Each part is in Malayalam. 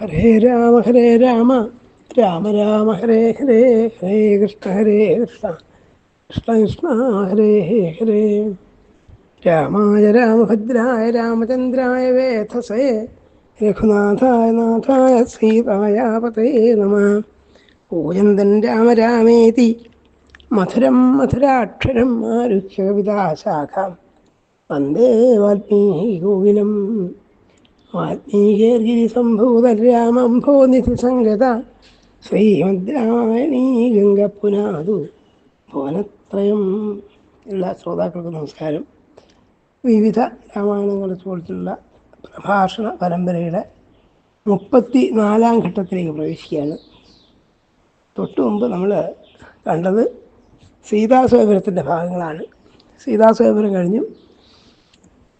ഹരേ രാമ ഹരേ രാമ. രാമ രാമ ഹരേ ഹരേ ഹരേ കൃഷ്ണ ഹരേ കൃഷ്ണ. കൃഷ്ണ കൃഷ്ണ ഹരേ ഹരേ. രാമായ രാമഭദ്രായ രാമചന്ദ്രായ വേധസേ. രഘുനാഥായ നാഥായ സീതായാപതേ നമ. പൂജന്തൻ രാമ രാമേതി. മധുരം മധുരാക്ഷരം ആരുഷ്യ കവിതാശാഖാം വന്ദേ വാൽമീകി രാമം ഭോനിധി സംഗത ശ്രീമദ്രാമായണീ ഗംഗപ്പുനാതു ഭുവനത്രയം എല്ലാ ശ്രോതാക്കൾക്കും നമസ്കാരം. വിവിധ രാമായണങ്ങളെ കുറിച്ചുള്ള പ്രഭാഷണ പരമ്പരയുടെ മുപ്പത്തി നാലാം ഘട്ടത്തിലേക്ക് പ്രവേശിക്കുകയാണ്. തൊട്ടു മുമ്പ് നമ്മൾ കണ്ടത് സീതാസ്വയംവരത്തിന്റെ ഭാഗങ്ങളാണ്. സീതാസ്വയംവരം കഴിഞ്ഞു.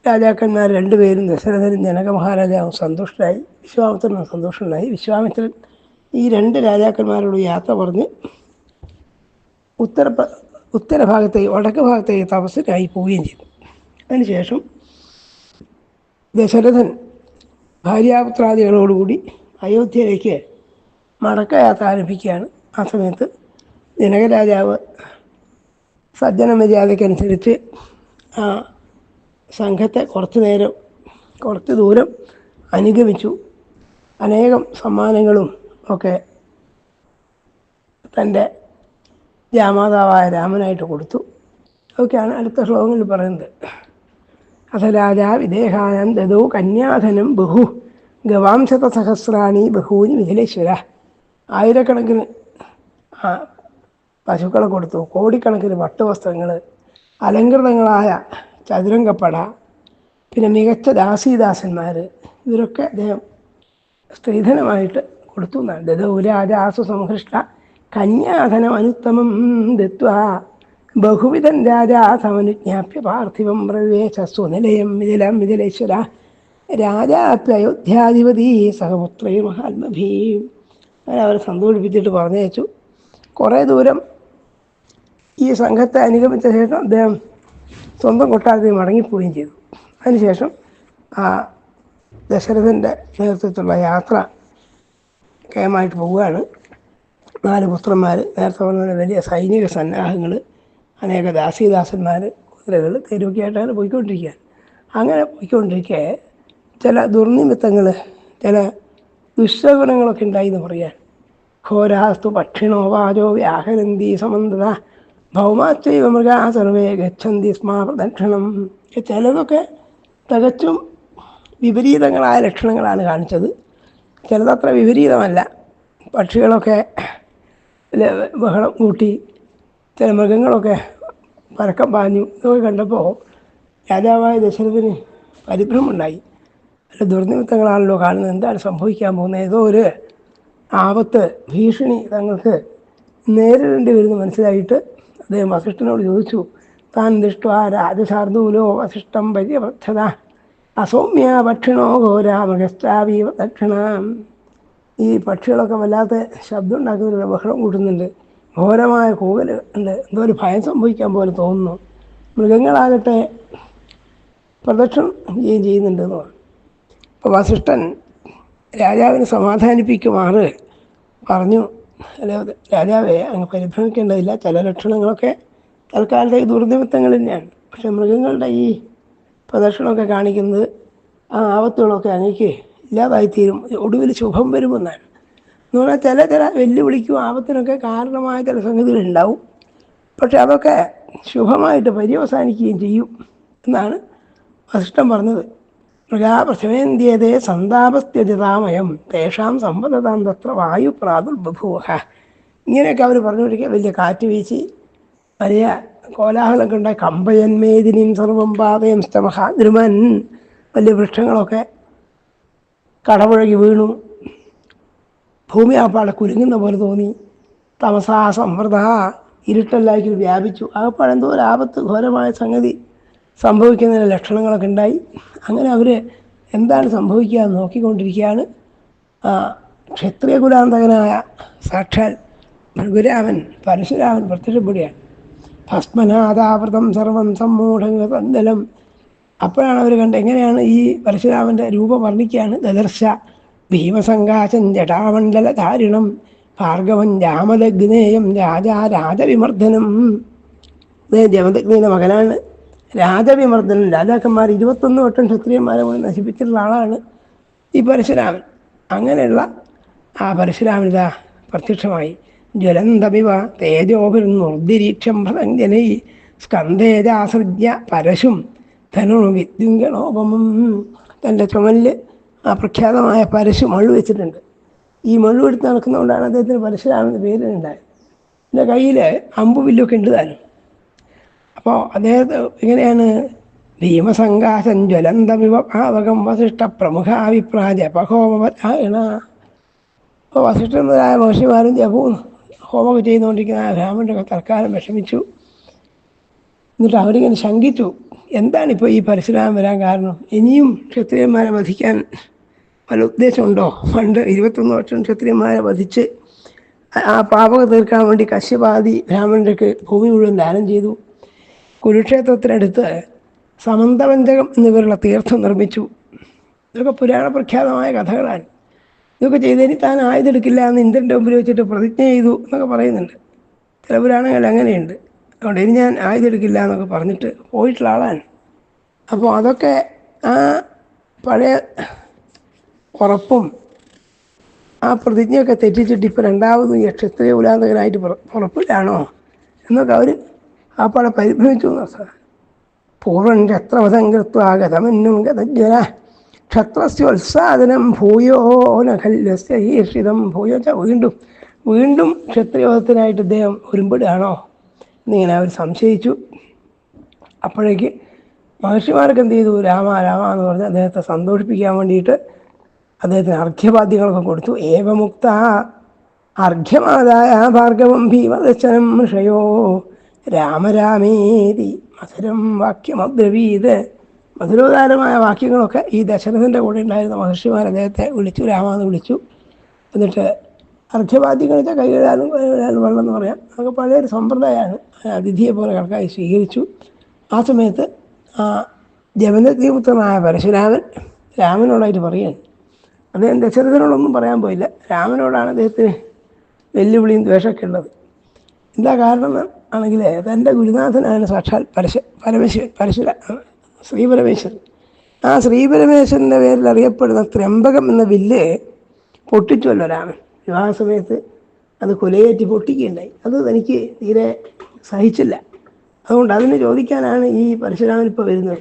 രാജാക്കന്മാർ രണ്ടുപേരും ദശരഥനും ജനക മഹാരാജാവും സന്തുഷ്ടരായി വിശ്വാമിത്രനും സന്തോഷമുണ്ടായി വിശ്വാമിത്രൻ ഈ രണ്ട് രാജാക്കന്മാരോട് യാത്ര പറഞ്ഞ് ഉത്തര ഉത്തരഭാഗത്തേക്ക് വടക്ക് ഭാഗത്തേക്ക് തപസ്സിനായി പോവുകയും ചെയ്തു. അതിനുശേഷം ദശരഥൻ ഭാര്യാപുത്രാദികളോടുകൂടി അയോധ്യയിലേക്ക് മടക്കയാത്ര ആരംഭിക്കുകയാണ്. ആ സമയത്ത് ജനകരാജാവ് സജ്ജന മര്യാദയ്ക്കനുസരിച്ച് ആ സംഘത്തെ കുറച്ചു നേരം കുറച്ച് ദൂരം അനുഗമിച്ചു. അനേകം സമ്മാനങ്ങളും ഒക്കെ തന്റെ രാമാതാവായ രാമനായിട്ട് കൊടുത്തു. അതൊക്കെയാണ് അടുത്ത ശ്ലോകങ്ങളിൽ പറയുന്നത്. അഥ രാജാ വിദേഹാനം ദദോ കന്യാധനം ബഹു ഗവാംശത സഹസ്രാണി ബഹൂനി മിഥിലേശ്വര ആയിരക്കണക്കിന് പശുക്കളെ കൊടുത്തു. കോടിക്കണക്കിന് പട്ടുവസ്ത്രങ്ങൾ അലങ്കൃതങ്ങളായ ചതുരംഗപ്പട പിന്നെ മികച്ച ദാസീദാസന്മാർ ഇവരൊക്കെ അദ്ദേഹം സ്ത്രീധനമായിട്ട് കൊടുത്തു എന്നാണ്. ദദൗരാജാസു സംഹൃഷ്ട കന്യാധനം അനുത്തമം ദത്വ ബഹുവിധൻ രാജാ സമനുജ്ഞാപ്യ പാർത്ഥിവം പ്രവേശ സ്വനിലയം മിഥിലം മിഥിലേശ്വര. രാജാപ്യ അയോധ്യാധിപതി സഹപുത്രേ മഹാത്മഭീം. അങ്ങനെ അവരെ സന്തോഷിപ്പിച്ചിട്ട് പറഞ്ഞയച്ചു. കുറേ ദൂരം ഈ സംഘത്തെ അനുഗമിച്ച ശേഷം അദ്ദേഹം സ്വന്തം കൊട്ടാരത്തിൽ മടങ്ങിപ്പോവുകയും ചെയ്തു. അതിനുശേഷം ആ ദശരഥന്റെ നേതൃത്വത്തിലുള്ള യാത്ര കേമായിട്ട് പോവുകയാണ്. നാല് പുത്രന്മാർ നേരത്തെ പറഞ്ഞ വലിയ സൈനിക സന്നാഹങ്ങൾ അനേക ദാസീദാസന്മാർ കുതിരകൾ തെരുവൊക്കെയായിട്ടാണ് പോയിക്കൊണ്ടിരിക്കുക അങ്ങനെ പോയിക്കൊണ്ടിരിക്കെ ചില ദുർനിമിത്തങ്ങൾ ചില ദുശ്ശകുനങ്ങളൊക്കെ ഉണ്ടായി എന്ന് പറയാൻ. ഘോരാസ്തു പക്ഷിണോ വാചോ വ്യാഹരന്തി സമന്തത. ഭൗമാച്ചൈവ മൃഗാ സർവേ ഗച്ഛന്തി സ്മാ ചിലതൊക്കെ തികച്ചും വിപരീതങ്ങളായ ലക്ഷണങ്ങളാണ് കാണിച്ചത്. ചിലതത്ര വിപരീതമല്ല. പക്ഷികളൊക്കെ ബഹളം കൂട്ടി ചില മൃഗങ്ങളൊക്കെ പരക്കം പാഞ്ഞു ഇതൊക്കെ കണ്ടപ്പോൾ രാജാവായ ദശരഥന് പരിഭ്രമുണ്ടായി അല്ല ദുർനിമിത്തങ്ങളാണല്ലോ കാണുന്നത്. എന്താണ് സംഭവിക്കാൻ പോകുന്നത്? ഏതോ ഒരു ആപത്ത് ഭീഷണി തങ്ങൾക്ക് നേരിടേണ്ടി വരുന്ന മനസ്സിലായിട്ട് അദ്ദേഹം വസിഷ്ഠനോട് ചോദിച്ചു താൻ ദൃഷ്ട്വാ രാജശാർദൂലോ വസിഷ്ഠം പര്യവർദ്ധത അസൗമ്യ ഭക്ഷിണോ ഘോരാമഹസ്താവീവ ദക്ഷിണ ഈ പക്ഷികളൊക്കെ വല്ലാത്ത ശബ്ദം ഉണ്ടാക്കുന്നുണ്ട് ബഹളം കൂട്ടുന്നുണ്ട്. ഘോരമായ കൂകൽ ഉണ്ട്. എന്തോ ഒരു ഭയം സംഭവിക്കാൻ പോലെ തോന്നുന്നു. മൃഗങ്ങളാകട്ടെ പ്രദക്ഷിണം ചെയ്യുകയും ചെയ്യുന്നുണ്ട് പറഞ്ഞു. അപ്പോൾ വസിഷ്ഠൻ രാജാവിനെ സമാധാനിപ്പിക്കുമാറ് പറഞ്ഞു. അല്ല രാജാവെ അങ്ങ് പരിഭ്രമിക്കേണ്ടതില്ല ചില ലക്ഷണങ്ങളൊക്കെ തൽക്കാലത്തെ ദുർനിമിത്തങ്ങൾ തന്നെയാണ്. പക്ഷെ മൃഗങ്ങളുടെ ഈ പ്രദർശനമൊക്കെ കാണിക്കുന്നത് ആ ആപത്തുകളൊക്കെ അങ്ങേക്ക് ഇല്ലാതായിത്തീരും. ഒടുവിൽ ശുഭം വരുമെന്നാണ്. എന്ന് പറഞ്ഞാൽ ചില ചില വെല്ലുവിളിക്കും ആപത്തിനൊക്കെ കാരണമായ ചില സംഗതികളുണ്ടാവും പക്ഷെ അതൊക്കെ ശുഭമായിട്ട് പര്യവസാനിക്കുകയും ചെയ്യും എന്നാണ് വസിഷ്ഠം പറഞ്ഞത്. മൃഗാപ്രഥമേന്ത്യതേ സന്താപസ്ഥ്യതിതാമയം തേഷാം സമ്പദതാം തത്ര വായു പ്രാദുർബഭൂവ. ഇങ്ങനെയൊക്കെ അവർ പറഞ്ഞുകൊണ്ടിരിക്കുക വലിയ കാറ്റ് വീശി. വലിയ കോലാഹലമൊക്കെ ഉണ്ടായി കമ്പയന്മേദിനിയും സർവം പാതയും സ്തമഹാദ്രുമൻ വലിയ വൃക്ഷങ്ങളൊക്കെ കടപുഴകി വീണു. ഭൂമി ആപ്പാടെ കുരുങ്ങുന്ന പോലെ തോന്നി. തമസാ സമൃദ്ധ ഇരുട്ടെല്ലാവർക്കും വ്യാപിച്ചു. ആപ്പാടെന്തോ ഒരു ആപത്ത് ഘോരമായ സംഗതി. സംഭവിക്കുന്നതിന് ലക്ഷണങ്ങളൊക്കെ ഉണ്ടായി. അങ്ങനെ അവർ എന്താണ് സംഭവിക്കുക എന്ന് നോക്കിക്കൊണ്ടിരിക്കുകയാണ്. ക്ഷത്രിയ കുലാന്തകനായ സാക്ഷാൽ ഭൃഗുരാമൻ പരശുരാമൻ പ്രത്യക്ഷപ്പെടുകയാണ്. ഭസ്മനാഥാവൃതം സർവം സമ്മൂഢം അപ്പോഴാണ് അവർ കണ്ടത് എങ്ങനെയാണ് ഈ പരശുരാമന്റെ രൂപം വർണിക്കുകയാണ്. ദദർശ ഭീമസങ്കാശൻ ജടാമണ്ഡല ധാരിണം ഭാർഗവൻ രാമദഗ്നേയം രാജാ രാജവിമർദ്ദനം. ജമദഗ്നിയുടെ മകനാണ്. രാജവിമർദ്ദനം രാജാക്കന്മാർ ഇരുപത്തൊന്ന് വട്ടം ക്ഷത്രിയന്മാരെ കൂടി നശിപ്പിച്ചിട്ടുള്ള ആളാണ് ഈ പരശുരാമൻ. അങ്ങനെയുള്ള ആ പരശുരാമനിത പ്രത്യക്ഷമായി. ജ്വലന്തമിവ തേജോഭിർന്നുർദിരീക്ഷം ഭ്രഞ്ജനൈ സ്കന്ധേജാസൃജ്യ പരശും ധനു വിദ്യുങ്കണോപമം. തന്റെ ചുമലിൽ ആ പ്രഖ്യാതമായ പരശു മഴു വെച്ചിട്ടുണ്ട്. ഈ മഴു എടുത്ത് നടക്കുന്നതുകൊണ്ടാണ് അദ്ദേഹത്തിന് പരശുരാമന്റെ പേരുണ്ടായത് എന്റെ കയ്യിൽ അമ്പു വില്ലൊക്കെ ഉണ്ട് താനും. അപ്പോൾ അദ്ദേഹം ഇങ്ങനെയാണ് ഭീമസങ്കാശം ജ്വലന്തമിവ പാവകം വസിഷ്ഠ പ്രമുഖാഭിപ്രായ ജപഹോമപരായണ അപ്പോൾ വസിഷ്ഠനായ മഹർഷിമാരും ജപവും ഹോമമൊക്കെ ചെയ്തുകൊണ്ടിരിക്കുന്ന രാമന്റെ തൽക്കാലം വിഷമിച്ചു. എന്നിട്ട് അവരിങ്ങനെ ശങ്കിച്ചു. എന്താണിപ്പോൾ ഈ പരശുരാമൻ വരാൻ കാരണം? ഇനിയും ക്ഷത്രിയന്മാരെ വധിക്കാൻ വല്ല ഉദ്ദേശമുണ്ടോ? പണ്ട് ഇരുപത്തൊന്ന് വർഷം ക്ഷത്രിയന്മാരെ വധിച്ച് ആ പാപക തീർക്കാൻ വേണ്ടി കശ്യപാതി ബ്രാഹ്മണർക്ക് ഭൂമി മുഴുവൻ ദാനം ചെയ്തു. കുരുക്ഷേത്രത്തിനടുത്ത് സമന്തവഞ്ചകം എന്നിവരുള്ള തീർത്ഥം നിർമ്മിച്ചു. ഇതൊക്കെ പുരാണ പ്രഖ്യാതമായ കഥകളാണ്. ഇതൊക്കെ ചെയ്തതിന് താൻ ആയുധെടുക്കില്ല എന്ന് ഇന്ദ്രന്റെ മുമ്പിൽ വെച്ചിട്ട് പ്രതിജ്ഞ ചെയ്തു എന്നൊക്കെ പറയുന്നുണ്ട്. ചില പുരാണങ്ങൾ അങ്ങനെയുണ്ട്. അതുകൊണ്ട് ഇനി ഞാൻ ആയുധെടുക്കില്ല എന്നൊക്കെ പറഞ്ഞിട്ട് പോയിട്ടുള്ള ആളാണ്. അപ്പോൾ അതൊക്കെ ആ പഴയ ഉറപ്പും ആ പ്രതിജ്ഞയൊക്കെ തെറ്റിച്ചിട്ട് ഇപ്പോൾ രണ്ടാമതും ഈ ക്ഷത്രിയ ഉലാന്തകനായിട്ട് ഉറപ്പില്ലാണോ എന്നൊക്കെ അവർ പടം പരിഭ്രമിച്ചു എന്നർത്ഥം പൂർവൻ ക്ഷത്രവധം കൃത്വാഗതമന്നും ഗതജ്വല ക്ഷത്രസ്യോത്സാദനം ഭൂയോ നഖല്യസ്യീർഷിതം ഭൂയോ. വീണ്ടും വീണ്ടും ക്ഷത്രിയോധത്തിനായിട്ട് ഇദ്ദേഹം ഒരുമ്പിടുകയാണോ എന്നിങ്ങനെ അവർ സംശയിച്ചു. അപ്പോഴേക്ക് മഹർഷിമാർക്ക് എന്ത് ചെയ്തു? രാമ രാമ എന്ന് പറഞ്ഞ് അദ്ദേഹത്തെ സന്തോഷിപ്പിക്കാൻ വേണ്ടിയിട്ട് അദ്ദേഹത്തിന് അർഘ്യവാദ്യങ്ങളൊക്കെ കൊടുത്തു. ഏവമുക്ത അർഘ്യമാതായ ഭാർഗവം ഭീമദർശനം ഋഷയോ രാമരാമേതി മധുരം വാക്യമബ്രവീത് മധുരോദാരമായ വാക്യങ്ങളൊക്കെ ഈ ദശരഥന്റെ കൂടെ ഉണ്ടായിരുന്ന മഹർഷിമാർ അദ്ദേഹത്തെ വിളിച്ചു രാമാന്ന് വിളിച്ചു. എന്നിട്ട് അർഘ്യവാദ്യങ്ങളൊക്കെ കൈകഴുകാനും കൈകഴുകാനും വെള്ളം എന്ന് പറയാം. അതൊക്കെ പഴയൊരു സമ്പ്രദായമാണ്. അതിഥിയെ പോലെ കണക്കായി സ്വീകരിച്ചു. ആ സമയത്ത് ആ ജമനത്തിപുത്രനായ പരശുരാമൻ രാമനോടായിട്ട് പറയുകയാണ് അദ്ദേഹം ദശരഥനോടൊന്നും പറയാൻ പോയില്ല. രാമനോടാണ് അദ്ദേഹത്തിന് വെല്ലുവിളിയും ദ്വേഷമൊക്കെ ഉള്ളത്. എന്താ കാരണം ആണെങ്കിൽ തന്റെ ഗുരുനാഥനാണ് സാക്ഷാൽ പരശ പരമേശ്വരൻ പരശുര ശ്രീ പരമേശ്വരൻ ആ ശ്രീ പരമേശ്വരന്റെ പേരിൽ അറിയപ്പെടുന്ന ത്രമ്പകം എന്ന വില്ല് പൊട്ടിച്ചുവല്ലോ രാമൻ. വിവാഹ സമയത്ത് അത് കൊലയേറ്റി പൊട്ടിക്കുകയുണ്ടായി. അത് തനിക്ക് തീരെ സഹിച്ചില്ല. അതുകൊണ്ട് അതിന് ചോദിക്കാനാണ് ഈ പരശുരാമൻ ഇപ്പോൾ വരുന്നത്.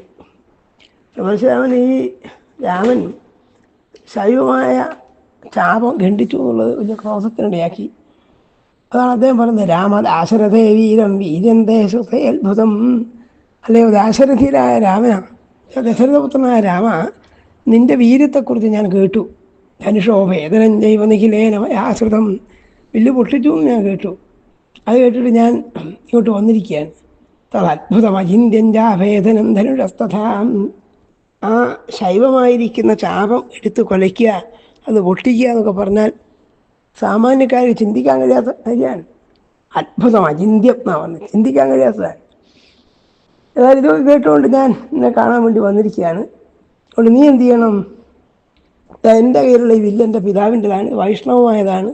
പരശുരാമൻ ഈ രാമൻ ശൈവമായ ചാപം ഖണ്ഡിച്ചു എന്നുള്ളത് വലിയ ക്രോധത്തിനിടയാക്കി. അതാണ് അദ്ദേഹം പറയുന്നത് രാമ ദാശരഥേ വീരം വീര്യന്തേ സുഖേ അത്ഭുതം. അല്ലയോ ദാശരഥിയിലായ രാമന. ദശരഥപുത്രനായ രാമ നിന്റെ വീര്യത്തെക്കുറിച്ച് ഞാൻ കേട്ടു. ധനുഷോ വേദനം ജൈവ നിഖിലേന ആശ്രിതം. വില്ല് പൊട്ടിച്ചു എന്ന് ഞാൻ കേട്ടു. അത് കേട്ടിട്ട് ഞാൻ ഇങ്ങോട്ട് വന്നിരിക്കുകയാണ്. തദത്ഭുതം ജാഭേദനം ധനുഷസ്തഥാം. ആ ശൈവമായിരിക്കുന്ന ചാപം എടുത്ത് കൊലയ്ക്കുക അത് പൊട്ടിക്കുക എന്നൊക്കെ പറഞ്ഞാൽ സാമാന്യക്കാർക്ക് ചിന്തിക്കാൻ കഴിയാത്ത കാര്യമാണ്. അത്ഭുതം അചിന്ത്യം എന്നാ പറഞ്ഞത്. ചിന്തിക്കാൻ കഴിയാത്തതാണ് ഏതായാലും ഇത് കേട്ടുകൊണ്ട് ഞാൻ എന്നെ കാണാൻ വേണ്ടി വന്നിരിക്കുകയാണ്. അതുകൊണ്ട് നീ എന്ത് ചെയ്യണം? എന്റെ കയ്യിലുള്ള ഈ വില്ല് എന്റെ പിതാവിന്റെതാണ് വൈഷ്ണവമായതാണ്.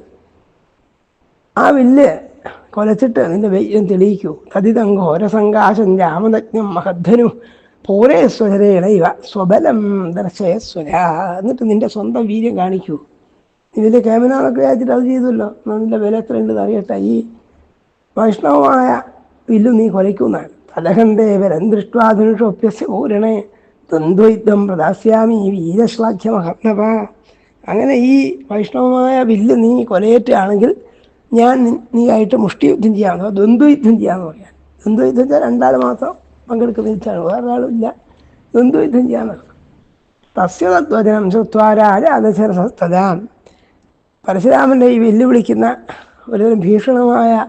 ആ വില്ല് കൊലച്ചിട്ട് നിന്റെ വൈദ്യം തെളിയിക്കൂ. തതിതം ഘോരസങ്കാശം രാമതജ്ഞം മഹദ്ധനു പോരേ സ്വരേണ ഇവ സ്വബലം ദർശയ സ്വര എന്നിട്ട് നിന്റെ സ്വന്തം വീര്യം കാണിക്കൂ. ഇതിൽ കേമനാന്നൊക്കെ വിചാരിച്ചിട്ട് അത് ചെയ്തല്ലോ നല്ല വില എത്ര ഉണ്ടെന്ന് അറിയട്ടെ. ഈ വൈഷ്ണവമായ വില്ലു നീ കൊലയ്ക്കുന്നതാണ് തലഹന്തേ ദൃഷ്ടാധനുഷോപ്യസ്യ പൂരണേ. ദ്വന്ദ്വൈദ്ധം പ്രദാസ്യാമി വീരശ്ലാഘ്യമഹർണവ. അങ്ങനെ ഈ വൈഷ്ണവമായ വില്ല് നീ കൊലയേറ്റാണെങ്കിൽ ഞാൻ നീ ആയിട്ട് മുഷ്ടിയുദ്ധം ചെയ്യാമെന്ന് ദ്വന്ദ്വയുദ്ധം ചെയ്യാമെന്ന് പറയാം. ദ്വന്ദ്വയുദ്ധം വെച്ചാൽ രണ്ടാൾ മാത്രം പങ്കെടുക്കുന്ന യുദ്ധമാണ് വേറെ ആളുമില്ല ദ്വന്ദ്വയുദ്ധം ചെയ്യാൻ നടക്കും. തസ്യ തത്വജനം ശ്രുത്വാ രാജാദശരഥസ്തദാം. പരശുരാമന്റെ ഈ വെല്ലുവിളിക്കുന്ന ഒരു ഭീഷണമായ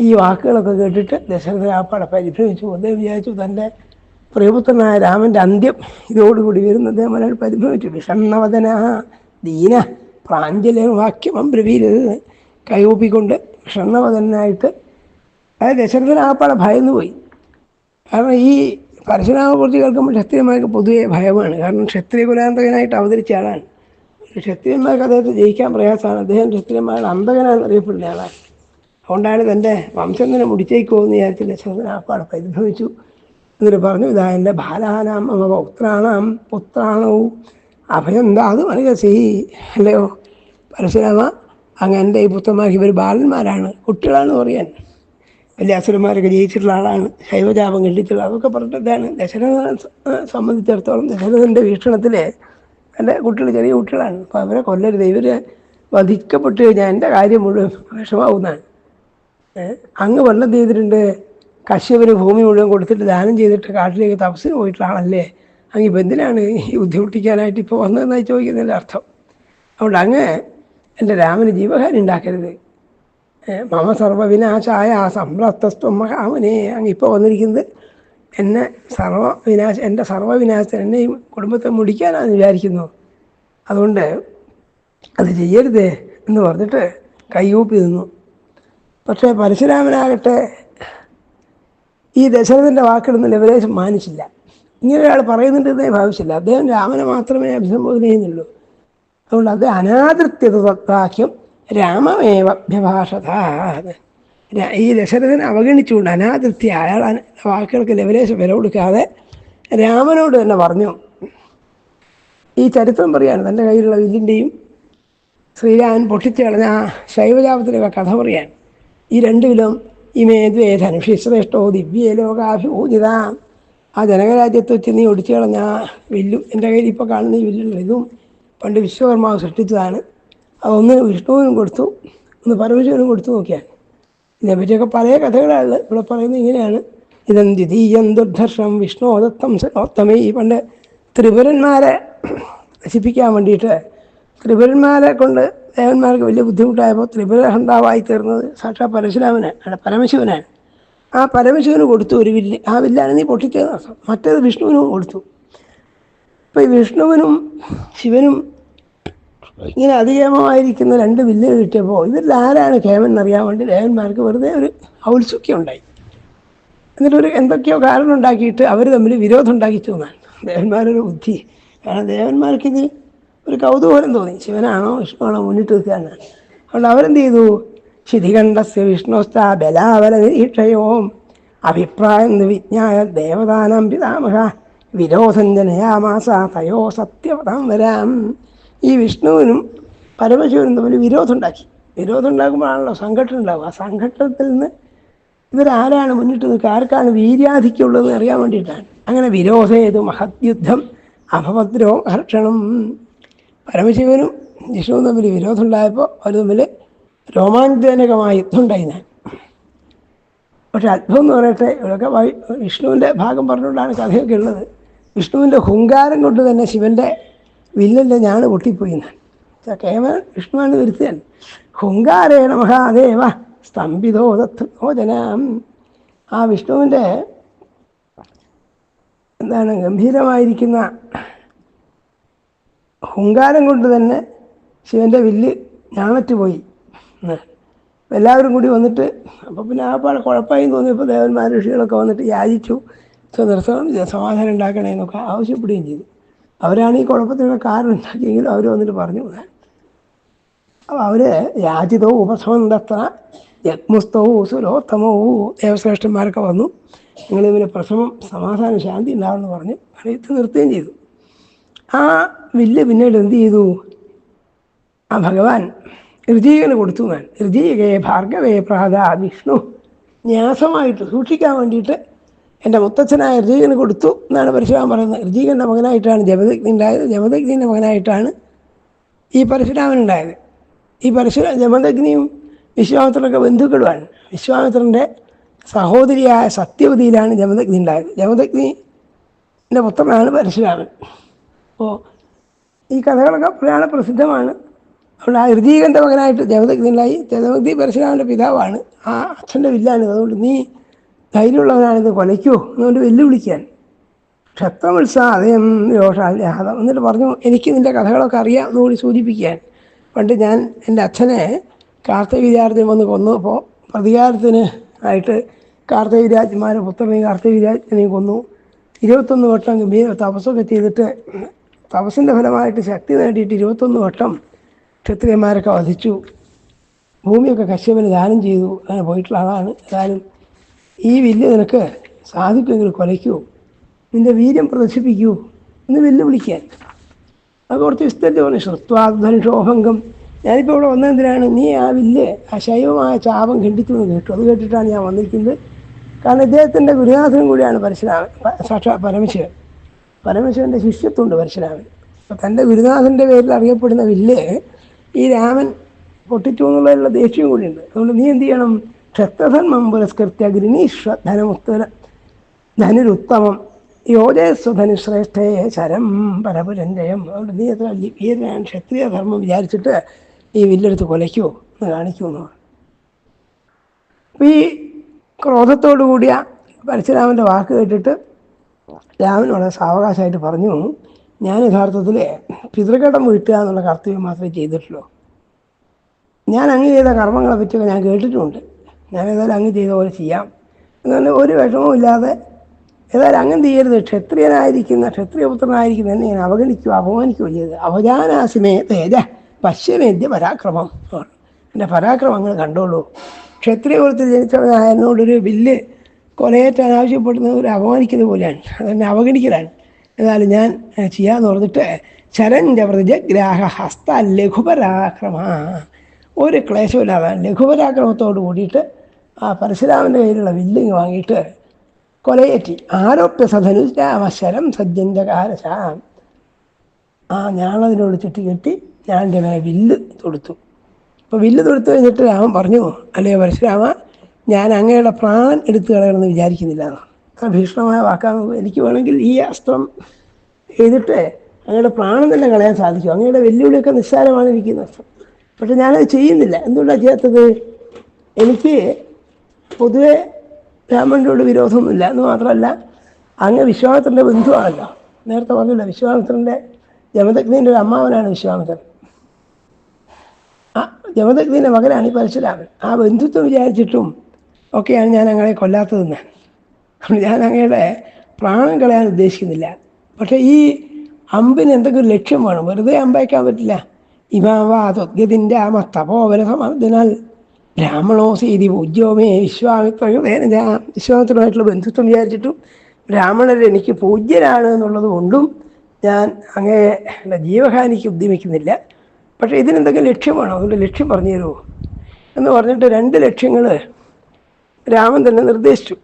ഈ വാക്കുകളൊക്കെ കേട്ടിട്ട് ദശരഥരാപ്പാടെ പരിഭ്രമിച്ചു. അദ്ദേഹം വിചാരിച്ചു തന്റെ പ്രിയപുത്രനായ രാമന്റെ അന്ത്യം ഇതോടുകൂടി വരുന്ന അദ്ദേഹം വളരെ പരിഭ്രമിച്ചു. വിഷണ്ണവദന ദീന പ്രാഞ്ജല വാക്യം അബ്രവീരത് കൈകൂപ്പിക്കൊണ്ട് വിഷണ്ണവദനായിട്ട് അതായത് ദശരഥനാപ്പാടെ ഭയന്നു പോയി കാരണം ഈ പരശുരാമ കേൾക്കുമ്പോൾ ക്ഷത്രിയന്മാർക്ക് പൊതുവെ ഭയമാണ്. കാരണം ക്ഷത്രിയ കുലാന്തകനായിട്ട് അവതരിച്ച ആളാണ്. ക്ഷത്രിയന്മാർക്ക് അദ്ദേഹത്തെ ജയിക്കാൻ പ്രയാസമാണ്. അദ്ദേഹം ക്ഷത്രിയന്മാരുടെ അന്തകനാണെന്ന് അറിയപ്പെടുന്ന ആളാണ്. അതുകൊണ്ടാണ് തന്റെ വംശം തന്നെ മുടിച്ചേക്കുമെന്ന് വിചാരിച്ച് ദശരഥൻ ആപ്പാടെ പരിഭവിച്ചു എന്നിട്ട് പറഞ്ഞു ഇതാ എന്റെ ബാലാനാം അമ്മ പൗത്രാണാം പുത്രാണവും അഭയം അത് സീ അല്ലയോ പരശുരാമ അങ്ങ് എന്റെ ഈ പുത്രന്മാർക്ക് ഇവർ ബാലന്മാരാണ് കുട്ടികളാണ് പറയാൻ. വലിയ അസുരന്മാരൊക്കെ ജയിച്ചിട്ടുള്ള ആളാണ് ശൈവജാപം കണ്ടിട്ടുള്ള അതൊക്കെ പറഞ്ഞിട്ടാണ് ദശരഥനെ സംബന്ധിച്ചിടത്തോളം ദശരഥന്റെ വീക്ഷണത്തിൽ എന്റെ കുട്ടികൾ ചെറിയ കുട്ടികളാണ്. അപ്പോൾ അവരെ കൊല്ലരുത്. ഇവർ വധിക്കപ്പെട്ട് കഴിഞ്ഞാൽ എന്റെ കാര്യം മുഴുവൻ വിഷമാവുന്നതാണ്. അങ്ങ് വെള്ളം ചെയ്തിട്ടുണ്ട്? കശ്യപന് ഭൂമി മുഴുവൻ കൊടുത്തിട്ട് ദാനം ചെയ്തിട്ട് കാട്ടിലേക്ക് തപസ്സിന് പോയിട്ടുള്ള ആളല്ലേ? അങ്ങ് ഇപ്പം എന്തിനാണ് ഈ ബുദ്ധിമുട്ടിക്കാനായിട്ട് ഇപ്പോൾ വന്നതെന്നായി ചോദിക്കുന്നതിന്റെ അർത്ഥം. അതുകൊണ്ട് അങ്ങ് എന്റെ രാമന് ജീവഹാനി ഉണ്ടാക്കരുത്. മമ സർവവിനാശായ സംപ്രസ്തസ്ത്വം മഹാമനെ. അങ്ങ് ഇപ്പോൾ വന്നിരിക്കുന്നത് എന്നെ സർവ വിനാശ എന്റെ സർവവിനാശത്തിന് എന്നെയും കുടുംബത്തെ മുടിക്കാനാണ് വിചാരിക്കുന്നു. അതുകൊണ്ട് അത് ചെയ്യരുതേ എന്ന് പറഞ്ഞിട്ട് കൈകൂപ്പി നിന്നു. പക്ഷേ പരശുരാമനാകട്ടെ ഈ ദശരഥന്റെ വാക്കിടുന്ന ലെവലേശം മാനിച്ചില്ല. ഇങ്ങനെ ഒരാൾ പറയുന്നുണ്ടെന്നേ ഭാവിച്ചില്ല. അദ്ദേഹം രാമനെ മാത്രമേ അഭിസംബോധന ചെയ്യുന്നുള്ളൂ. അതുകൊണ്ട് അത് അനാദൃത്യത തത്വാക്യം രാമമേവ അഭ്യഭാഷത ര- ഈ ദശരഥനെ അവഗണിച്ചുകൊണ്ട് അനാതൃപ്തി അയാൾ വാക്കുകൾക്ക് ലവലേശം വില കൊടുക്കാതെ രാമനോട് തന്നെ പറഞ്ഞു. ഈ ചരിത്രം പറയാണ് തന്റെ കയ്യിലുള്ള വില്ലിന്റെയും ശ്രീരാമൻ പൊട്ടിച്ചു കളഞ്ഞ ആ ശൈവജാപത്തിലെ കഥ പറയാൻ ഈ രണ്ടുവിലും ഇമേ ദ്വേധനുഷി ശ്രേഷ്ഠോ ദിവ്യേ ലോകാഭിഭൂജിത ആ ജനകരാജ്യത്ത് വെച്ച് നീ ഒടിച്ചു കളഞ്ഞ ആ വില്ലും എന്റെ കയ്യിൽ ഇപ്പോൾ കാണുന്ന ഈ വില്ലുള്ള ഇതും പണ്ട് വിശ്വകർമാവ് സൃഷ്ടിച്ചതാണ്. അതൊന്ന് വിഷ്ണുവിനും കൊടുത്തു ഒന്ന് പരമശിവനും കൊടുത്തു നോക്കിയാൽ ഇതിനെപ്പറ്റിയൊക്കെ പല കഥകളാണ്. ഇവിടെ പറയുന്നത് ഇങ്ങനെയാണ്. ഇതം ദ്വിതീയം ദുർധർഷം വിഷ്ണുദത്തം സരോത്തമേ ഈ പണ്ട് ത്രിപുരന്മാരെ നശിപ്പിക്കാൻ വേണ്ടിയിട്ട് ത്രിപുരന്മാരെ കൊണ്ട് ദേവന്മാർക്ക് വലിയ ബുദ്ധിമുട്ടായപ്പോൾ ത്രിപുര ഹന്താവായി തീർന്നത് സാക്ഷാ പരശുരാമനാണ് പരമശിവനാണ്. ആ പരമശിവന് കൊടുത്തു ഒരു വില്ല്. ആ വില്ലാണ് നീ പൊട്ടിച്ചത് മറ്റേത് വിഷ്ണുവിനും കൊടുത്തു. അപ്പോൾ ഈ വിഷ്ണുവിനും ശിവനും ഇങ്ങനെ അതികേമമായിരിക്കുന്ന രണ്ട് വില്ല് കിട്ടിയപ്പോൾ ഇതിൽ ആരാണ് കേമൻ എന്നറിയാൻ വേണ്ടി ദേവന്മാർക്ക് വെറുതെ ഒരു ഔത്സുഖ്യം ഉണ്ടായി. എന്നിട്ടൊരു എന്തൊക്കെയോ കാരണം ഉണ്ടാക്കിയിട്ട് അവർ തമ്മിൽ വിരോധം ഉണ്ടാക്കിച്ചു എന്നാണ് ദേവന്മാരൊരു ബുദ്ധി. കാരണം ദേവന്മാർക്ക് ഇത് ഒരു കൗതൂഹലം തോന്നി. ശിവനാണോ വിഷ്ണുവാണോ മുന്നിട്ട് നിൽക്കുകയാണ്. അതുകൊണ്ട് അവരെന്ത് ചെയ്തു ശിതികണ്ഠസ് വിഷ്ണുസ്ഥ ബലാബല നിരീക്ഷയോം അഭിപ്രായം വിജ്ഞായ ദേവതാനാം പിതാമഹ വിരോധം ജനയാമാസ തയോ സത്യവതാം വരാം. ഈ വിഷ്ണുവിനും പരമശിവനും തമ്മിൽ വിരോധം ഉണ്ടാക്കി വിരോധം ഉണ്ടാക്കുമ്പോഴാണല്ലോ സംഘട്ടനം ഉണ്ടാവുക ആ സംഘട്ടനത്തിൽ നിന്ന് ഇവരാരാണ് മുന്നിട്ട് നിൽക്കുക? ആർക്കാണ് വീര്യാധിക്യമുള്ളതെന്ന് അറിയാൻ വേണ്ടിയിട്ടാണ്. അങ്ങനെ വിരോധേതു മഹത്യുദ്ധം അഭഭദ്രോ ഹർഷണം പരമശിവനും വിഷ്ണുവും തമ്മിൽ വിരോധം ഉണ്ടായപ്പോൾ അവർ തമ്മിൽ രോമാഞ്ചജനകമായ യുദ്ധം ഉണ്ടായി ഞാൻ പക്ഷെ അത്ഭുതം എന്ന് പറയട്ടെ ഇവിടെയൊക്കെ വിഷ്ണുവിന്റെ ഭാഗം പറഞ്ഞുകൊണ്ടാണ് കഥയൊക്കെ ഉള്ളത്. വിഷ്ണുവിന്റെ ഹുങ്കാരം കൊണ്ട് തന്നെ ശിവന്റെ വില്ലിന്റെ ഞാണ് പൊട്ടിപ്പോയി ഞാൻ കേവലം വരുത്തിയാൻ. ഹുങ്കാരേണ മഹാദേവ സ്തംഭിതോ ദോജനം ആ വിഷ്ണുവിന്റെ എന്താണ് ഗംഭീരമായിരിക്കുന്ന ഹുങ്കാരം കൊണ്ട് തന്നെ ശിവന്റെ വില്ല് ഞാണറ്റ് പോയി. എല്ലാവരും കൂടി വന്നിട്ട് അപ്പോൾ പിന്നെ ആ പാടെ കുഴപ്പമായി തോന്നിയപ്പോൾ ദേവന്മാർ ഋഷികളൊക്കെ വന്നിട്ട് യാചിച്ചു. നിർത്തണം സമാധാനം ഉണ്ടാക്കണേ എന്നൊക്കെ ആവശ്യപ്പെടുകയും ചെയ്തു. അവരാണ് ഈ കുഴപ്പത്തിനൊക്കെ കാരണം ഉണ്ടാക്കിയെങ്കിലും അവർ വന്നിട്ട് പറഞ്ഞു. അപ്പോൾ അവർ യാചിതോ ഉപസമന്തത്ര യത്മുസ്തോ സുരോത്തമോ ദേവശ്രേഷ്ഠന്മാരൊക്കെ വന്നു. നിങ്ങൾ ഇവന് പ്രസവം സമാധാന ശാന്തി ഉണ്ടാവുമെന്ന് പറഞ്ഞ് അറിയത്ത് നിർത്തുകയും ചെയ്തു. ആ വില്ല് പിന്നീട് എന്ത് ചെയ്തു? ആ ഭഗവാൻ ഋജീകന് കൊടുത്തു ഞാൻ ഋജീകയെ ഭാർഗവേ പ്രാത വിഷ്ണു. ന്യാസമായിട്ട് സൂക്ഷിക്കാൻ വേണ്ടിയിട്ട് എന്റെ മുത്തച്ഛനായ ഋജീകന് കൊടുത്തു എന്നാണ് പരശുരാമൻ പറയുന്നത്. ഋജീകന്റെ മകനായിട്ടാണ് ജമദഗ്നി ഉണ്ടായത് ജമദഗ്നിന്റെ മകനായിട്ടാണ് ഈ പരശുരാമൻ ഉണ്ടായത് ഈ പരശുരാ ജമദഗ്നിയും വിശ്വാമിത്രനൊക്കെ ബന്ധുക്കളുമാണ്. വിശ്വാമിത്രന്റെ സഹോദരിയായ സത്യവതിയിലാണ് ജമദഗ്നി ഉണ്ടായത്. ജമദഗ്നിന്റെ പുത്രനാണ് പരശുരാമൻ. അപ്പോൾ ഈ കഥകളൊക്കെ പുരാണ പ്രസിദ്ധമാണ്. അതുകൊണ്ട് ആ ഋതീകന്റെ മകനായിട്ട് ജമദഗ്നി ഉണ്ടായി. ജമദഗ്നി പരശുരാമന്റെ പിതാവാണ്. ആ അച്ഛന്റെ വില്ലാണ്. അതുകൊണ്ട് നീ ധൈര്യമുള്ളവനാണിത് കൊലയ്ക്കോ? എന്നുകൊണ്ട് വെല്ലുവിളിക്കാൻ. ക്ഷത്രമുത്സാഹം രോഷാഹ്ലാദം എന്നിട്ട് പറഞ്ഞു എനിക്ക് നിന്റെ കഥകളൊക്കെ അറിയാം എന്നുകൂടി സൂചിപ്പിക്കാൻ. പണ്ട് ഞാൻ എന്റെ അച്ഛനെ കാർത്തവീര്യാർജുൻ വന്ന് കൊന്നപ്പോൾ പ്രതികാരത്തിന് ആയിട്ട് കാർത്തവീരാജ്മാരെ പുത്രനെയും കാർത്തവീരാജ്ഞനെയും കൊന്നു. ഇരുപത്തൊന്ന് വട്ടം ഗംഭീര തപസ്സൊക്കെ ചെയ്തിട്ട് തപസ്സിന്റെ ഫലമായിട്ട് ശക്തി നേടിയിട്ട് ഇരുപത്തൊന്ന് വട്ടം ക്ഷത്രിയന്മാരൊക്കെ വധിച്ചു. ഭൂമിയൊക്കെ കശ്യപന് ദാനം ചെയ്തു. അങ്ങനെ പോയിട്ടുള്ള ആളാണ്. ഏതായാലും ഈ വില്ല് നിനക്ക് സാധിക്കുമെങ്കിൽ കൊലയ്ക്കൂ. നിന്റെ വീര്യം പ്രദർശിപ്പിക്കൂ എന്ന് വെല്ലുവിളിക്കാൻ അത് കുറച്ച് വിസ്തരിച്ച് പറഞ്ഞു. ശ്രുത്വാധ്വനിഷോഭംഗം ഞാനിപ്പോൾ ഇവിടെ വന്നെന്തിനാണ് നീ ആ വില്ല് ആ ശൈവമായ ചാപം എന്ന് കേട്ടു. അത് കേട്ടിട്ടാണ് ഞാൻ വന്നിരിക്കുന്നത്. കാരണം ഇദ്ദേഹത്തിന്റെ ഗുരുനാഥനും കൂടിയാണ് പരശുരാമൻ. സാക്ഷാ പരമശിവൻ. പരമശിവന്റെ ശിഷ്യത്വമുണ്ട് പരശുരാമൻ. അപ്പോൾ തന്റെ ഗുരുനാഥന്റെ പേരിൽ അറിയപ്പെടുന്ന വില്ല് ഈ രാമൻ പൊട്ടിച്ചു എന്നുള്ള ദേഷ്യവും കൂടിയുണ്ട്. അതുകൊണ്ട് നീ എന്ത് ചെയ്യണം? ക്ഷത്രധർമ്മം പുരസ്കൃത്യ ഗിരിനീശ്വധനമുത്തര ധനുരുത്തമം യോജസ്വധനു ശ്രേഷ്ഠയെ ശരം പരപുരഞ്ജയം. അവിടെ നീ എത്ര വീരനാണ് ക്ഷത്രിയ ധർമ്മം വിചാരിച്ചിട്ട് ഈ വില്ലെടുത്ത് കൊലയ്ക്കുമോ എന്ന് കാണിക്കുമെന്ന് ഈ ക്രോധത്തോടു കൂടിയ പരശുരാമന്റെ വാക്ക് കേട്ടിട്ട് രാമൻ വളരെ സാവകാശമായിട്ട് പറഞ്ഞു ഞാൻ യഥാർത്ഥത്തിൽ പിതൃഘടം വീട്ടുക എന്നുള്ള കർത്തവ്യം മാത്രമേ ചെയ്തിട്ടുള്ളൂ. ഞാൻ അങ്ങ് ചെയ്ത കർമ്മങ്ങളെ പറ്റിയൊക്കെ ഞാൻ കേട്ടിട്ടുമുണ്ട് ഞാൻ ഏതായാലും അങ്ങ് ചെയ്ത പോലെ ചെയ്യാം. എന്ന് പറഞ്ഞാൽ ഒരു വിഷമവും ഇല്ലാതെ ഏതായാലും അങ്ങനെ ചെയ്യരുത്. ക്ഷത്രിയനായിരിക്കുന്ന ക്ഷത്രിയപുത്രനായിരിക്കുന്ന എന്നെ ഞാൻ അവഗണിക്കുകയോ അപമാനിക്കുകയോ ചെയ്ത് അവജാനാസിമേ തേജ പശ്യമേദ്യ പരാക്രമം എന്റെ പരാക്രമങ്ങൾ കണ്ടോളൂ. ക്ഷത്രിയപുരത്തിൽ ജനിച്ചവനായ ബില്ല് കൊലയേറ്റാൻ ആവശ്യപ്പെടുന്നത് ഒരു അപമാനിക്കുന്നത് പോലെയാണ്. അതെന്നെ അവഗണിക്കലാണ്. എന്നാലും ഞാൻ ചെയ്യാന്ന് പറഞ്ഞിട്ട് ശരഞ്ച വ്രജഗ്രാഹ ഹസ്ത ലഘുപരാക്രമ. ഒരു ക്ലേശമില്ലാതെ ലഘുപരാക്രമത്തോട് കൂടിയിട്ട് ആ പരശുരാമന്റെ കയ്യിലുള്ള വില്ലിങ് വാങ്ങിയിട്ട് കൊലയേറ്റി. ആരോപ്യ സധനു രാമശരം സജ്ജന്തകാരശാം ആ ഞാനതിനോട് ചുറ്റി കെട്ടി ഞാൻ മേലെ വില്ല് തൊടുത്തു. അപ്പോൾ വില്ല് തൊടുത്തു കഴിഞ്ഞിട്ട് രാമൻ പറഞ്ഞു അല്ലേ പരശുരാമ ഞാൻ അങ്ങയുടെ പ്രാണൻ എടുത്തു കളയണമെന്ന് വിചാരിക്കുന്നില്ല. അത്ര ഭീഷണമായ വാക്കാണ് എനിക്ക് വേണമെങ്കിൽ ഈ അസ്ത്രം എഴുതിട്ട് അങ്ങയുടെ പ്രാണൻ തന്നെ കളയാൻ സാധിക്കും. അങ്ങയുടെ വെല്ലുവിളിയൊക്കെ നിസ്സാരമാണ് ഇരിക്കുന്ന അസ്ത്രം. പക്ഷെ ഞാനത് ചെയ്യുന്നില്ല. എന്തുകൊണ്ടാണ് ചെയ്യാത്തത്? എനിക്ക് പൊതുവെ രാമനോട് വിരോധമൊന്നുമില്ല. എന്ന് മാത്രമല്ല അങ്ങ് വിശ്വാമിത്രന്റെ ബന്ധുവാണല്ലോ. നേരത്തെ പറഞ്ഞില്ല വിശ്വാമിത്രന്റെ ജമദഗ്നിന്റെ ഒരു അമ്മാവനാണ് വിശ്വാമിത്രൻ. ആ ജമദഗ്നിന്റെ മകനാണ് ഈ പരശുരാമൻ. ആ ബന്ധുത്വം വിചാരിച്ചിട്ടും ഒക്കെയാണ് ഞാൻ അങ്ങനെ കൊല്ലാത്തതെന്ന് ഞാൻ അങ്ങയുടെ പ്രാണം കളയാൻ ഉദ്ദേശിക്കുന്നില്ല. പക്ഷേ ഈ അമ്പിന് എന്തെങ്കിലും ലക്ഷ്യം വേണം. വെറുതെ അമ്പയക്കാൻ പറ്റില്ല. ഇമാവാ ഇമാവാതൊദ്യതിന്റെ ആ തപോവലസമതിനാൽ ബ്രാഹ്മണോസി ഇതി പൂജ്യോമേ വിശ്വാമിത്രയുധേന വിശ്വാമിത്രമായിട്ടുള്ള ബന്ധുത്വം വിചാരിച്ചിട്ടും ബ്രാഹ്മണർ എനിക്ക് പൂജ്യരാണ് എന്നുള്ളത് കൊണ്ടും ഞാൻ അങ്ങയുടെ ജീവഹാനിക്ക് ഉദ്യമിക്കുന്നില്ല. പക്ഷേ ഇതിനെന്തെങ്കിലും ലക്ഷ്യമാണോ? അതുകൊണ്ട് ലക്ഷ്യം പറഞ്ഞു തരുമോ എന്ന് പറഞ്ഞിട്ട് രണ്ട് ലക്ഷ്യങ്ങൾ രാമൻ തന്നെ നിർദ്ദേശിച്ചു.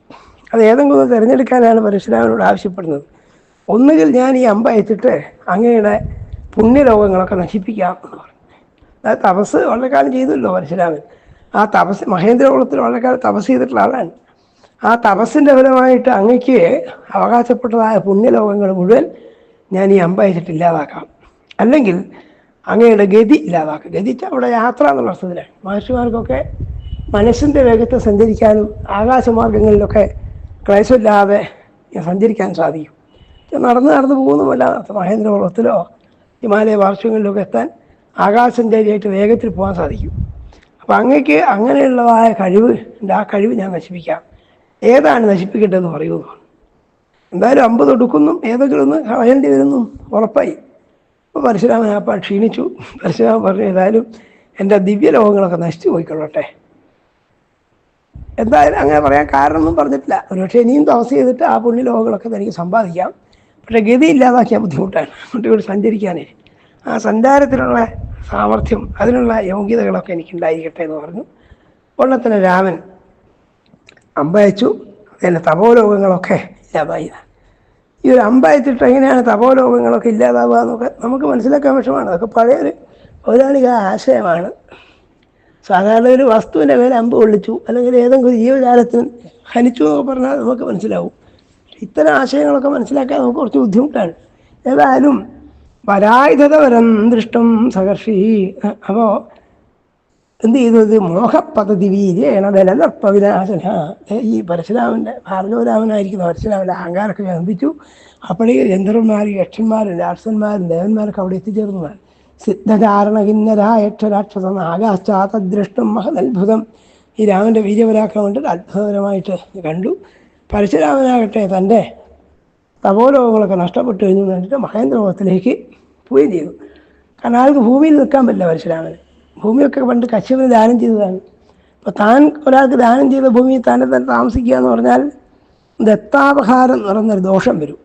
അത് ഏതെങ്കിലും ഒന്ന് തിരഞ്ഞെടുക്കാനാണ് പരശുരാമനോട് ആവശ്യപ്പെടുന്നത്. ഒന്നുകിൽ ഞാൻ ഈ അമ്പ അയച്ചിട്ട് അങ്ങയുടെ പുണ്യലോകങ്ങളൊക്കെ നശിപ്പിക്കാം എന്ന് പറഞ്ഞു. അത് തപസ് വളരെ കാലം ചെയ്തല്ലോ പരശുരാമൻ. ആ തപസ് മഹേന്ദ്രകുളത്തിൽ വളരെ കാലം തപസ് ചെയ്തിട്ടുള്ള ആളാണ്. ആ തപസ്സിന്റെ ഫലമായിട്ട് അങ്ങയ്ക്ക് അവകാശപ്പെട്ടതായ പുണ്യലോകങ്ങൾ മുഴുവൻ ഞാൻ ഈ അമ്പയച്ചിട്ട് ഇല്ലാതാക്കാം. അല്ലെങ്കിൽ അങ്ങയുടെ ഗതി ഇല്ലാതാക്കുക ഗതിച്ച അവിടെ യാത്ര എന്നുള്ള അർത്ഥത്തിലാണ് മഹർഷിമാർക്കൊക്കെ മനസ്സിന്റെ വേഗത്തിൽ സഞ്ചരിക്കാനും ആകാശമാർഗങ്ങളിലൊക്കെ ക്ലേശമില്ലാതെ സഞ്ചരിക്കാൻ സാധിക്കും. നടന്ന് നടന്ന് പോകുന്നുമല്ല. മഹേന്ദ്രകുളത്തിലോ ഹിമാലയ പാർശ്വങ്ങളിലൊക്കെ എത്താൻ ആകാശസഞ്ചാരിയായിട്ട് വേഗത്തിൽ പോകാൻ സാധിക്കും. അപ്പം അങ്ങക്ക് അങ്ങനെയുള്ളതായ കഴിവ് ഉണ്ട് ആ കഴിവ് ഞാൻ നശിപ്പിക്കാം. ഏതാണ് നശിപ്പിക്കേണ്ടതെന്ന് പറയൂ എന്തായാലും അമ്പത് എടുക്കുന്നു ഏതെങ്കിലും ഒന്ന് കളയേണ്ടി വരുന്നു. ഉറപ്പായി. അപ്പോൾ പരശുരാമൻ അപ്പം ക്ഷീണിച്ചു. പരശുരാമൻ പറഞ്ഞു ഏതായാലും എന്റെ ദിവ്യലോകങ്ങളൊക്കെ നശിച്ചു പോയിക്കൊള്ളട്ടെ. എന്തായാലും അങ്ങനെ പറയാൻ കാരണമൊന്നും പറഞ്ഞിട്ടില്ല. ഒരുപക്ഷെ ഇനിയും തപസ് ചെയ്തിട്ട് ആ പുണ്യലോകങ്ങളൊക്കെ തനിക്ക് സമ്പാദിക്കാം. പക്ഷേ ഗതി ഇല്ലാതാക്കിയാൽ ബുദ്ധിമുട്ടാണ്. അങ്ങോട്ട് സഞ്ചരിക്കാനേ. ആ സഞ്ചാരത്തിനുള്ള സാമർഥ്യം അതിനുള്ള യോഗ്യതകളൊക്കെ എനിക്കുണ്ടായിരിക്കട്ടെ എന്ന് പറഞ്ഞു. ഉടനെ തന്നെ രാമൻ അമ്പയച്ചു. അതിന്റെ തപോലോകങ്ങളൊക്കെ ഇല്ലാതായി. ഈ ഒരു അമ്പയച്ചിട്ട് എങ്ങനെയാണ് തപോലോകങ്ങളൊക്കെ ഇല്ലാതാവുക എന്നൊക്കെ നമുക്ക് മനസ്സിലാക്കാൻ വിഷമാണ് അതൊക്കെ പഴയൊരു പൗരാണിക ആശയമാണ്. സാധാരണ ഒരു വസ്തുവിന്റെ മേലെ അമ്പ് കൊള്ളിച്ചു അല്ലെങ്കിൽ ഏതെങ്കിലും ഒരു ജീവജാലത്തിന് ഹനിച്ചു എന്നൊക്കെ പറഞ്ഞാൽ നമുക്ക് മനസ്സിലാവും. ഇത്തരം ആശയങ്ങളൊക്കെ മനസ്സിലാക്കാൻ നമുക്ക് കുറച്ച് ബുദ്ധിമുട്ടാണ്. ഏതായാലും പരായുധത വരം ദൃഷ്ടം സഹർഷി. അപ്പോൾ എന്ത് ചെയ്തു ഇത്? മോഹപദ്ധതി വീര്യേണ ബലനർപ്പവിനാശന ഈ പരശുരാമന്റെ ഭാർഗവരാമനായിരിക്കുന്ന പരശുരാമന്റെ അഹങ്കാരമൊക്കെ വ്യാപിച്ചു അപ്പോഴേ ഗന്ധർവന്മാരും യക്ഷന്മാരും രാക്ഷസന്മാരും ദേവന്മാരൊക്കെ അവിടെ എത്തിച്ചേർന്നതാണ്. സിദ്ധധാരണ കിന്നരായക്ഷരാക്ഷസ നാഗാശ്ചാതദൃഷ്ടം മഹദത്ഭുതം. ഈ രാമന്റെ വീര്യപരാക്രമം കൊണ്ട് അത്ഭുതകരമായിട്ട് കണ്ടു. പരശുരാമനാകട്ടെ തന്റെ തപോലോകങ്ങളൊക്കെ നഷ്ടപ്പെട്ടു കഴിഞ്ഞു കണ്ടിട്ട് മഹേന്ദ്രലോകത്തിലേക്ക് പോവുകയും ചെയ്തു. കാരണം ആൾക്ക് ഭൂമിയിൽ നിൽക്കാൻ പറ്റില്ല പരശുരാമന് ഭൂമിയൊക്കെ പണ്ട് കശ്യപന് ദാനം ചെയ്തതാണ്. അപ്പോൾ താൻ ഒരാൾക്ക് ദാനം ചെയ്ത ഭൂമിയിൽ തന്നെ തന്നെ താമസിക്കുക എന്ന് പറഞ്ഞാൽ ദത്താപഹാരം നിറഞ്ഞൊരു ദോഷം വരും.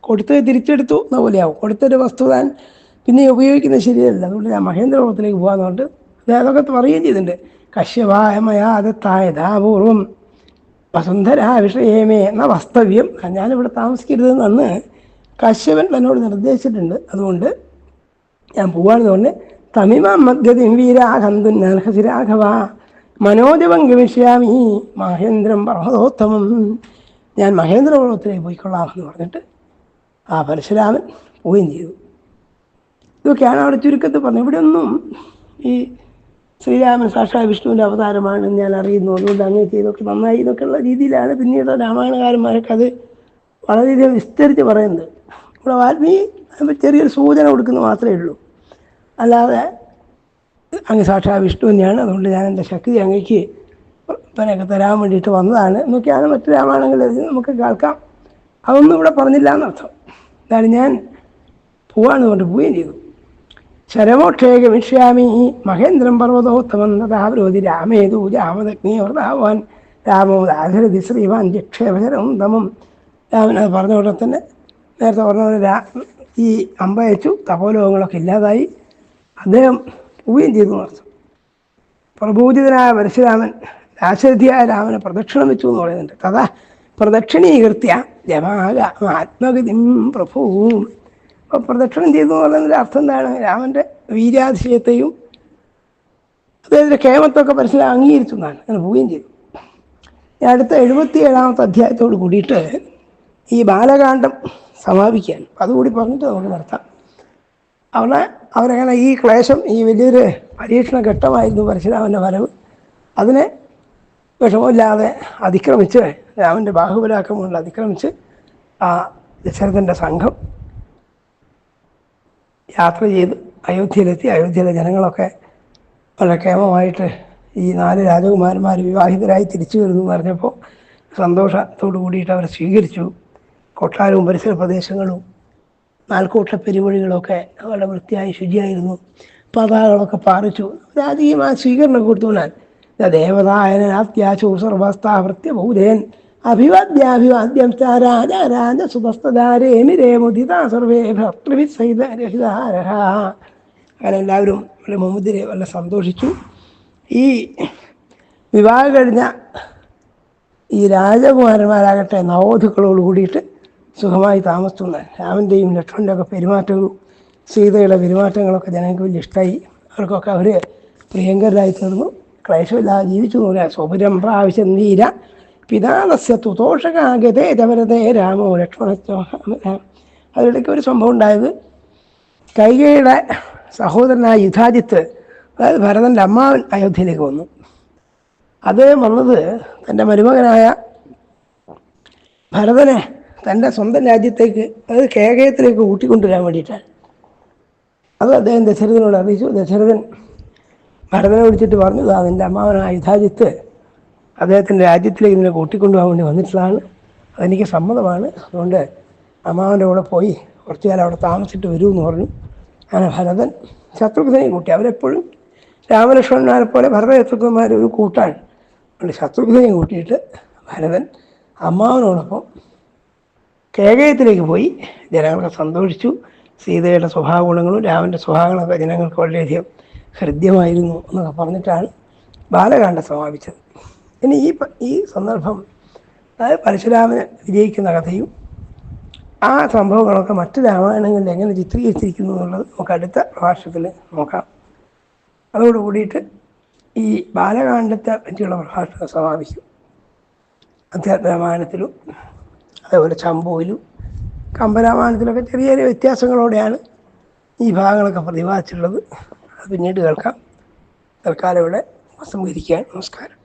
കൊടുത്തത് തിരിച്ചെടുത്തു എന്ന പോലെയാവും. കൊടുത്തൊരു വസ്തു താൻ പിന്നെ ഉപയോഗിക്കുന്നത് ശരിയല്ല. അതുകൊണ്ട് ഞാൻ മഹേന്ദ്രപുരത്തിലേക്ക് പോകാന്നുകൊണ്ട് അദ്ദേഹം അതൊക്കെ പറയുകയും ചെയ്തിട്ടുണ്ട്. കശ്യപായ മയാ വസുന്ധര വിഷയമേ എന്ന വാസ്തവ്യം. ഞാനിവിടെ താമസിക്കരുതെന്ന് കശ്യപൻ എന്നോട് നിർദ്ദേശിച്ചിട്ടുണ്ട്. അതുകൊണ്ട് ഞാൻ പോവാണെന്ന് പറഞ്ഞ് തമിമാം മദ്ഗതിം വീരാഹന്തുൻ നർഹസി രാഘവ മനോജവം ഗമിഷ്യാമി മഹേന്ദ്രം പർവതോത്തമം. ഞാൻ മഹേന്ദ്രപർവതത്തിലേക്ക് പോയിക്കൊള്ളാം എന്ന് പറഞ്ഞിട്ട് ആ പരശുരാമൻ പോവുകയും ചെയ്തു. ഇതൊക്കെയാണ് അവിടെ ചുരുക്കത്തിൽ പറഞ്ഞത്. ഇവിടെ ഒന്നും ഈ ശ്രീരാമൻ സാക്ഷാ വിഷ്ണുവിന്റെ അവതാരമാണെന്ന് ഞാൻ അറിയുന്നു. അതുകൊണ്ട് അങ്ങനെ ചെയ്തൊക്കെ നന്നായി എന്നൊക്കെയുള്ള രീതിയിലാണ് പിന്നീട് രാമായണകാരന്മാരൊക്കെ അത് വളരെയധികം വിസ്തരിച്ച് പറയുന്നത്. ഇവിടെ വാൽമീകി ചെറിയൊരു സൂചന കൊടുക്കുന്നത് മാത്രമേ ഉള്ളൂ. അല്ലാതെ അങ്ങ് സാക്ഷാത് വിഷ്ണു തന്നെയാണ്. അതുകൊണ്ട് ഞാൻ എന്റെ ശക്തി അങ്ങേക്ക് ഇവനൊക്കെ തരാൻ വേണ്ടിയിട്ട് വന്നതാണ്. എന്നൊക്കെയാണ് മറ്റു രാമായണങ്ങളിൽ നമുക്ക് കേൾക്കാം. അതൊന്നും ഇവിടെ പറഞ്ഞില്ല എന്നർത്ഥം. എന്നാലും ഞാൻ പോവാണെന്ന് കൊണ്ട് പോവുകയും ചെയ്തു. ശരമോക്ഷേ ഗമിഷ്യാമി മഹേന്ദ്രം പർവതോത്തമം തഥാവിരോധി രാമേതു രാമദഗ്നി വ്രതാവാൻ രാമോ ദാധരതി ശ്രീവാൻ ജക്ഷേപശരം തമം. രാമൻ അത് പറഞ്ഞ ഉടനെ തന്നെ നേരത്തെ പറഞ്ഞ ഈ അമ്പയച്ചു തപോലോകങ്ങളൊക്കെ ഇല്ലാതായി. അദ്ദേഹം പോവുകയും ചെയ്തു എന്നർത്ഥം പ്രബോധിതനായ പരശുരാമൻ രാശരഥിയായ രാമനെ പ്രദക്ഷിണം വെച്ചു എന്ന് പറയുന്നുണ്ട്. തഥാ പ്രദക്ഷിണീകൃത്യ ജമാക ആത്മഗതിം പ്രഭുവും അപ്പോൾ പ്രദക്ഷിണം ചെയ്തു എന്ന് പറയുന്നതിന്റെ അർത്ഥം എന്താണ്? രാമന്റെ വീരാതിശയത്തെയും അദ്ദേഹത്തിന്റെ കേമത്തൊക്കെ പരസ്പരം അംഗീകരിച്ചു എന്നാണ്. അങ്ങനെ പോവുകയും ചെയ്തു. ഞാൻ അടുത്ത എഴുപത്തി ഏഴാമത്തെ അധ്യായത്തോട് കൂടിയിട്ട് ഈ ബാലകാന്ഡം സമാപിക്കാൻ അതുകൂടി പറഞ്ഞിട്ട് നമുക്ക് നിർത്താം. അവിടെ അവരങ്ങനെ ഈ ക്ലേശം ഈ വലിയൊരു പരീക്ഷണ ഘട്ടമായിരുന്നു പരശുരാമന്റെ വരവ്. അതിനെ വിഷമമില്ലാതെ അതിക്രമിച്ച് രാമന്റെ ബാഹുബലാക്രമണങ്ങൾ അതിക്രമിച്ച് ആ ദശരഥന്റെ സംഘം യാത്ര ചെയ്ത് അയോധ്യയിലെത്തി. അയോധ്യയിലെ ജനങ്ങളൊക്കെ വളരെ ക്ഷേമമായിട്ട് ഈ നാല് രാജകുമാരന്മാർ വിവാഹിതരായി തിരിച്ചു വരുന്നു എന്ന് പറഞ്ഞപ്പോൾ സന്തോഷത്തോടു കൂടിയിട്ട് അവരെ സ്വീകരിച്ചു. കൊട്ടാരവും പരിസര പ്രദേശങ്ങളും നാൽക്കൂട്ട പെരുവഴികളൊക്കെ വളരെ വൃത്തിയായി ശുചിയായിരുന്നു. പതാകളൊക്കെ പാറിച്ചു. രാജകീയമായ സ്വീകരണം കൊടുത്തു ഞാൻ. സർവസ്ഥാവൃത്യ ബൗധേൻ അഭിവാദ്യാഭിവാദ്യം രാജ രാജ സർവേ ഭർത്തൃവി സഹിത രഹിതാരഹ അങ്ങനെ എല്ലാവരും വളരെ മുമ്പിൽ വളരെ സന്തോഷിച്ചു. ഈ വിവാഹം കഴിഞ്ഞ ഈ രാജകുമാരന്മാരാകട്ടെ നവോധുക്കളോട് കൂടിയിട്ട് സുഖമായി താമസിക്കുന്ന രാമന്റെയും ലക്ഷ്മണന്റെ ഒക്കെ പെരുമാറ്റവും സീതയുടെ പെരുമാറ്റങ്ങളൊക്കെ ജനങ്ങൾക്ക് വലിയ ഇഷ്ടമായി അവർക്കൊക്കെ അവർ പ്രിയങ്കരായി തീർന്നു. ക്ലേശമില്ലാതെ ജീവിച്ചു പറയാം സ്വപുരം പ്രാവശ്യം നീര. പിതാനസ്യ തുതോഷകാഗതേ ജവരതേ രാമോ ലക്ഷ്മണോ അതിനിടയ്ക്ക് ഒരു സംഭവം ഉണ്ടായത്. കൈകയുടെ സഹോദരനായ യുധാജിത്ത് അതായത് ഭരതന്റെ അമ്മാവൻ അയോധ്യയിലേക്ക് വന്നു. അദ്ദേഹം വന്നത് തന്റെ മരുമകനായ ഭരതനെ തന്റെ സ്വന്തം രാജ്യത്തേക്ക് അതായത് കേകയത്തിലേക്ക് കൂട്ടിക്കൊണ്ടുവരാൻ വേണ്ടിയിട്ടാണ്. അത് അദ്ദേഹം ദശരഥനോട് അറിയിച്ചു. ദശരഥൻ ഭരതനെ വിളിച്ചിട്ട് പറഞ്ഞു അത് നിന്റെ അമ്മാവനായ യുദ്ധാജിത്ത് അദ്ദേഹത്തിന്റെ രാജ്യത്തിലേക്ക് ഇതിനെ കൂട്ടിക്കൊണ്ടുപോകാൻ വേണ്ടി വന്നിട്ടുള്ളതാണ്. അതെനിക്ക് സമ്മതമാണ്. അതുകൊണ്ട് അമ്മാവന്റെ കൂടെ പോയി കുറച്ചു കാലം അവിടെ താമസിച്ചിട്ട് വരൂ എന്ന് പറഞ്ഞു. അങ്ങനെ ഭരതൻ ശത്രുഘ്നെയും കൂട്ടി. അവരെപ്പോഴും രാമലക്ഷ്മണന്മാരെ പോലെ ഭരത ഒരു കൂട്ടാണ്. അതുകൊണ്ട് ശത്രുഘ്നെയും കൂട്ടിയിട്ട് ഭരതൻ അമ്മാവനോടൊപ്പം കേകയത്തിലേക്ക് പോയി. ജനങ്ങളൊക്കെ സന്തോഷിച്ചു. സീതയുടെ സ്വഭാവ ഗുണങ്ങളും രാമന്റെ സ്വഭാവങ്ങളൊക്കെ ജനങ്ങൾക്ക് വളരെയധികം ഹൃദ്യമായിരുന്നു എന്നൊക്കെ പറഞ്ഞിട്ടാണ് ബാലകാന്ഡം സമാപിച്ചത്. ഇനി ഈ ഈ സന്ദർഭം അതായത് പരശുരാമന് വിജയിക്കുന്ന കഥയും ആ സംഭവങ്ങളൊക്കെ മറ്റു രാമായണങ്ങളിൽ എങ്ങനെ ചിത്രീകരിച്ചിരിക്കുന്നു എന്നുള്ളത് നമുക്ക് അടുത്ത പ്രഭാഷണത്തിൽ നോക്കാം. അതോട് കൂടിയിട്ട് ഈ ബാലകാന്ഡത്തെ പറ്റിയുള്ള പ്രഭാഷണം സമാപിക്കും. അധ്യാത്മ രാമായണത്തിലും അതേപോലെ ചമ്പോയിലും കമ്പരാമായണത്തിലൊക്കെ ചെറിയ ചെറിയ വ്യത്യാസങ്ങളോടെയാണ് ഈ ഭാഗങ്ങളൊക്കെ പ്രതിപാദിച്ചിട്ടുള്ളത്. അത് പിന്നീട് കേൾക്കാം. തൽക്കാലം ഇവിടെ ഉപസംഹരിക്കാൻ നമസ്കാരം.